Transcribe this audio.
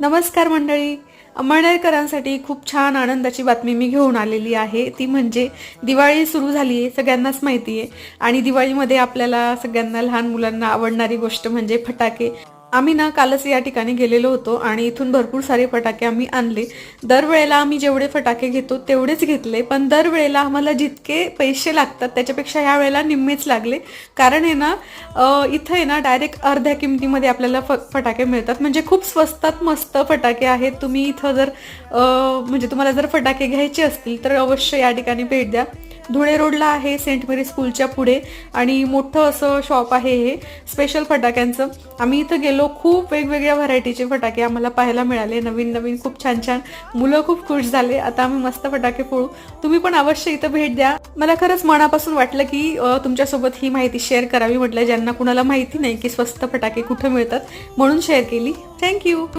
नमस्कार मंडळी. अंमळनेरकरांसाठी खूप छान आनंदाची बातमी मी घेऊन आलेली आहे. ती म्हणजे दिवाळी सुरू झाली आहे सगळ्यांनाच माहिती आहे आणि दिवाळीमध्ये आपल्याला सगळ्यांना लहान मुलांना आवडणारी गोष्ट म्हणजे फटाके. आम्ही ना कालच या ठिकाणी गेलेलो होतो आणि इथून भरपूर सारे फटाके आम्ही आणले. दरवेळेला आम्ही जेवढे फटाके घेतो तेवढेच घेतले पण दरवेळेला आम्हाला जितके पैसे लागतात त्याच्यापेक्षा ह्या वेळेला निम्मेच लागले. कारण आहे ना इथं आहे ना डायरेक्ट अर्ध्या किमतीमध्ये आपल्याला फ फटाके मिळतात. म्हणजे खूप स्वस्तात मस्त फटाके आहेत. तुम्ही इथं जर म्हणजे तुम्हाला जर फटाके घ्यायचे असतील तर अवश्य या ठिकाणी भेट द्या. धुळे रोडला आहे सेंट मेरी स्कूलच्या पुढे. आणि मोठं असं शॉप आहे हे स्पेशल फटाक्यांचं. आम्ही इथं गेलो खूप वेगवेगळ्या व्हरायटीचे फटाके आम्हाला पाहायला मिळाले. नवीन नवीन खूप छान छान. मुलं खूप खुश झाले. आता आम्ही मस्त फटाके फोडू. तुम्ही पण अवश्य इथं भेट द्या. मला खरंच मनापासून वाटलं की तुमच्यासोबत ही माहिती शेअर करावी म्हटलं. ज्यांना कुणाला माहिती नाही की स्वस्त फटाके कुठं मिळतात म्हणून शेअर केली. थँक्यू